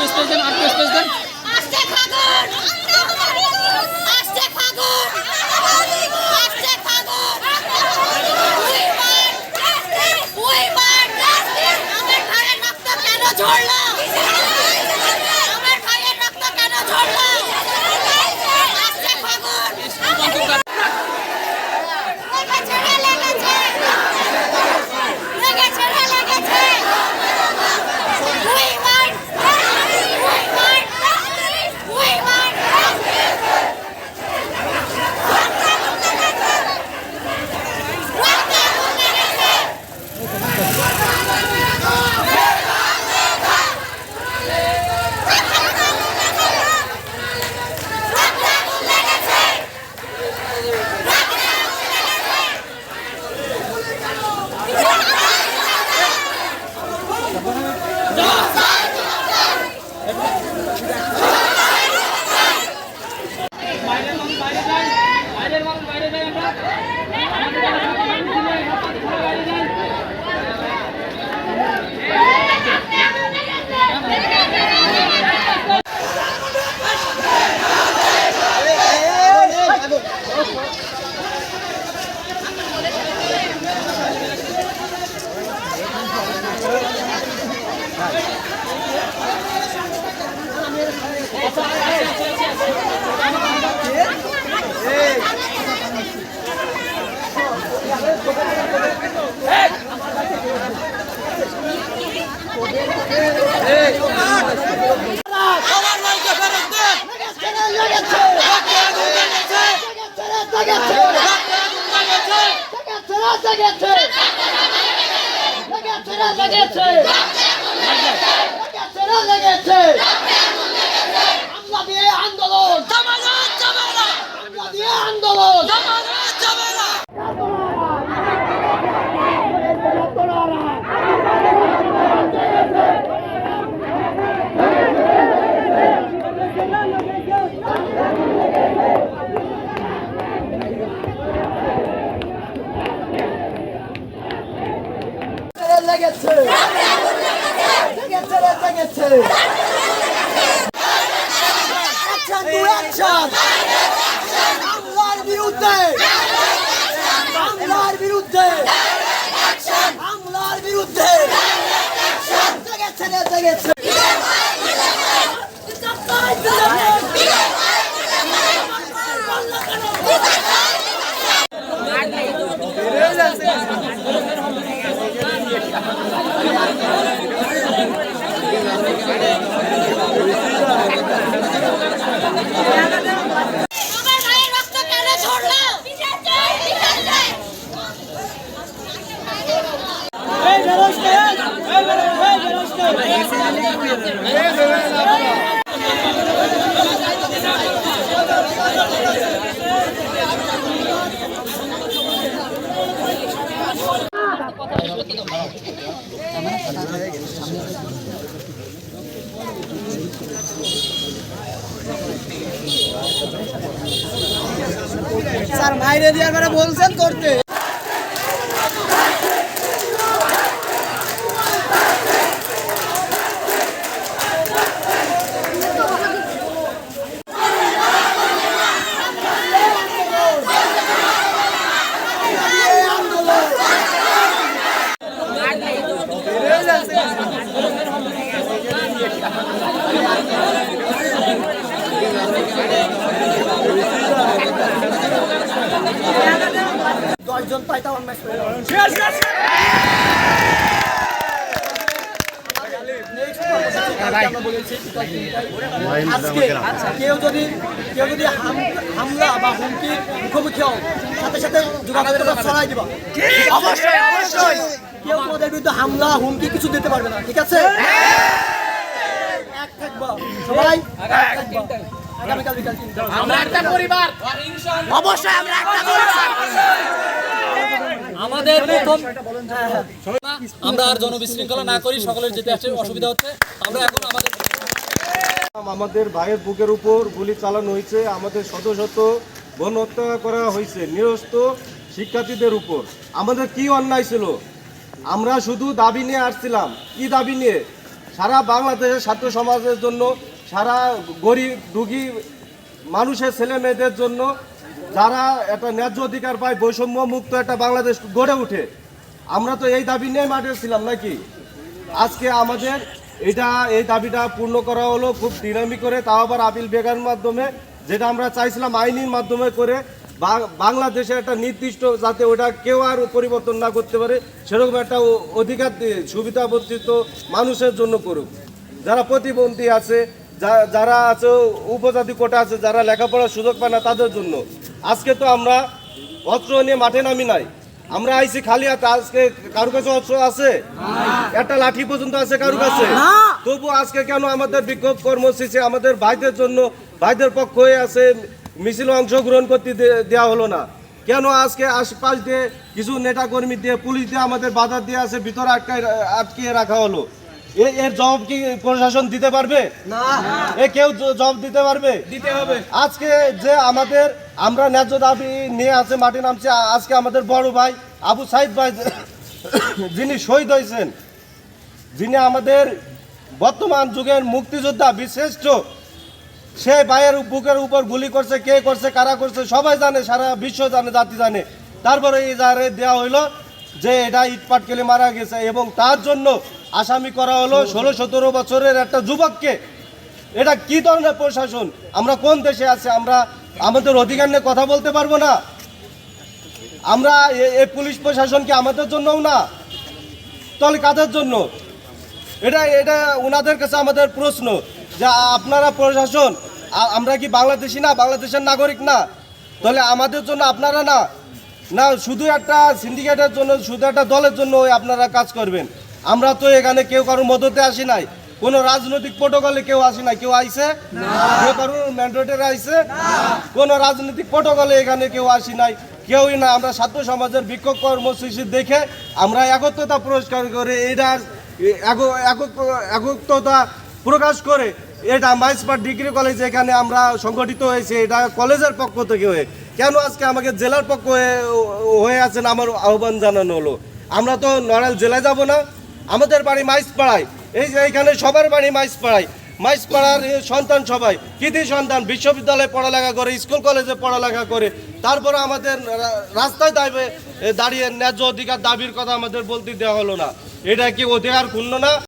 একটু স্পেস দেন একটু স্পেস দেন మాకు బయట আন্দোলন লেগেছে অ্যাকশন টু স্যার মাইরে দিয়ে আপনারা বলছেন করতে। দশজন পাইতা অন্যায় আজকে কেউ যদি কেউ যদি হাম- হামলা বা হুমকির মুখোমুখি হও, সাথে সাথে যোগাযোগটা ছড়াই দিবা। অবশ্যই। কেউ তোমাদের বিরুদ্ধে হামলা, হুমকি কিছু দিতে পারবে না, ঠিক আছে? এক থাকবা। সবাই এক থাকবা। আমরা একটা পরিবার। অবশ্যই আমরা একটা পরিবার। আমাদের প্রথম আমরা আর জনবিশৃঙ্খলা না করি সকলের যেতে আসতে অসুবিধা হচ্ছে। আমরা এখন আমাদের আমাদের ভাইয়ের বুকের উপর গুলি চালানো হয়েছে আমাদের শত শত গণ হত্যা করা হয়েছে নিরস্ত শিক্ষার্থীদের উপর। আমাদের কি অন্যায় ছিল? আমরা শুধু দাবি নিয়ে আসছিলাম। কি দাবি নিয়ে? সারা বাংলাদেশের ছাত্র সমাজের জন্য সারা গরিব, দুঃখী মানুষের ছেলে মেয়েদের জন্য যারা একটা ন্যায্য অধিকার পায় বৈষম্য মুক্ত একটা বাংলাদেশ গড়ে ওঠে। আমরা তো এই দাবি নিয়ে মাঠে ছিলাম নাকি? আজকে আমাদের এটা, এই দাবিটা পূর্ণ করা হলো খুব ডিনামি করে, তাও আবার আপিল বেগার মাধ্যমে, যেটা আমরা চাইছিলাম আইনির মাধ্যমে করে বাংলাদেশে একটা নির্দিষ্ট যাতে ওটা কেউ আর পরিবর্তন না করতে পারে, সেরকম একটা অধিকার সুবিধা বঞ্চিত মানুষের জন্য করুক। যারা প্রতিবন্ধী আছে যারা আছে উপজাতি কোটা আছে যারা লেখাপড়ার সুযোগ পায় না তাদের জন্য। আজকে তো আমরা অস্ত্র নিয়ে মাঠে নামি নাই। আমরা আইছি খালি হাতে আজকে কারও কাছে অস্ত্র আছে? একটা লাঠি পর্যন্ত আছে কারও কাছে? তবু আজকে কেন আমাদের বিক্ষোভ কর্মসূচি আমাদের ভাইদের জন্য ভাইদের পক্ষ হয়ে আছে মিছিলে অংশগ্রহণ করতে দেওয়া হলো না। কেন আজকে আশপাশ দিয়ে কিছু নেতা কর্মী দিয়ে পুলিশ দিয়ে আমাদের বাধা দিয়ে আছে ভিতরে আটকায় আটকিয়ে রাখা হলো? এর জবাব কি প্রশাসন দিতে পারবে? না। এ কেউ জবাব দিতে পারবে? দিতে হবে। আজকে যে আমাদের আমরা ন্যায্য দাবি নিয়ে আছে মাটি নামছে আজকে আমাদের বড় ভাই আবু সাইদ ভাই যিনি শহীদ হয়েছেন যিনি আমাদের বর্তমান যুগের মুক্তিযোদ্ধা বিশিষ্ট সে ভাইয়ের বুকের উপর গুলি করছে কে করছে কারা করছে সবাই জানে সারা বিশ্ব জানে জাতি জানে। তারপরে এই যারে দেওয়া হইল যে এটা ইটপাট কেলে মারা গেছে এবং তার জন্য আসামি করা হলো ষোলো সতেরো বছরের একটা যুবককে। এটা কি ধরনের প্রশাসন? আমরা কোন দেশে আছি? আমরা আমাদের অধিকার নিয়ে কথা বলতে পারব না। আমরা এই পুলিশ প্রশাসন কি আমাদের জন্যও না? তাহলে কাদের জন্য? এটা এটা ওনাদের কাছে আমাদের প্রশ্ন যে আপনারা প্রশাসন আমরা কি বাংলাদেশি না? বাংলাদেশের নাগরিক না? তাহলে আমাদের জন্য আপনারা না? না, শুধু একটা সিন্ডিকেটের জন্য, শুধু একটা দলের জন্য আপনারা কাজ করবেন। আমরা তো এখানে কেউ কারোর মদতে আসি নাই। কোনো রাজনৈতিক প্রোটোকলে কেউ আসি নাই। কেউ আইছে? কেউ কারোর ম্যান্ডেটের আইছে? কোনো রাজনৈতিক প্রোটোকলে এখানে কেউ আসি নাই। কেউই না। আমরা ছাত্র সমাজের বিক্ষোভ কর্মসূচি দেখে আমরা একত্রতা পুরস্কার করে এটা একত্রতা প্রকাশ করে এটা মাইসপাট ডিগ্রি কলেজ এখানে আমরা সংগঠিত হয়েছে। এটা কলেজের পক্ষ থেকে হয়ে। কেন আজকে আমাকে জেলার পক্ষ হয়ে হয়ে আছেন? আমার আহ্বান জানানো হলো। আমরা তো নড়াইল জেলায় যাব না। আমাদের বাড়ি মাইসপাড়ায়। এই যে এখানে সবার বাড়ি মাইসপাড়ায়। মাইসপাড়ার পাড়ার সন্তান সবাই, কৃতি সন্তান, বিশ্ববিদ্যালয়ে পড়ালেখা করে, স্কুল কলেজে পড়ালেখা করে। তারপরে আমাদের রাস্তায় দাঁড়িয়ে দাঁড়িয়ে ন্যায্য অধিকার দাবির কথা আমাদের বলতে দেওয়া হলো না। এটা কি অধিকার ক্ষুণ্ণ না?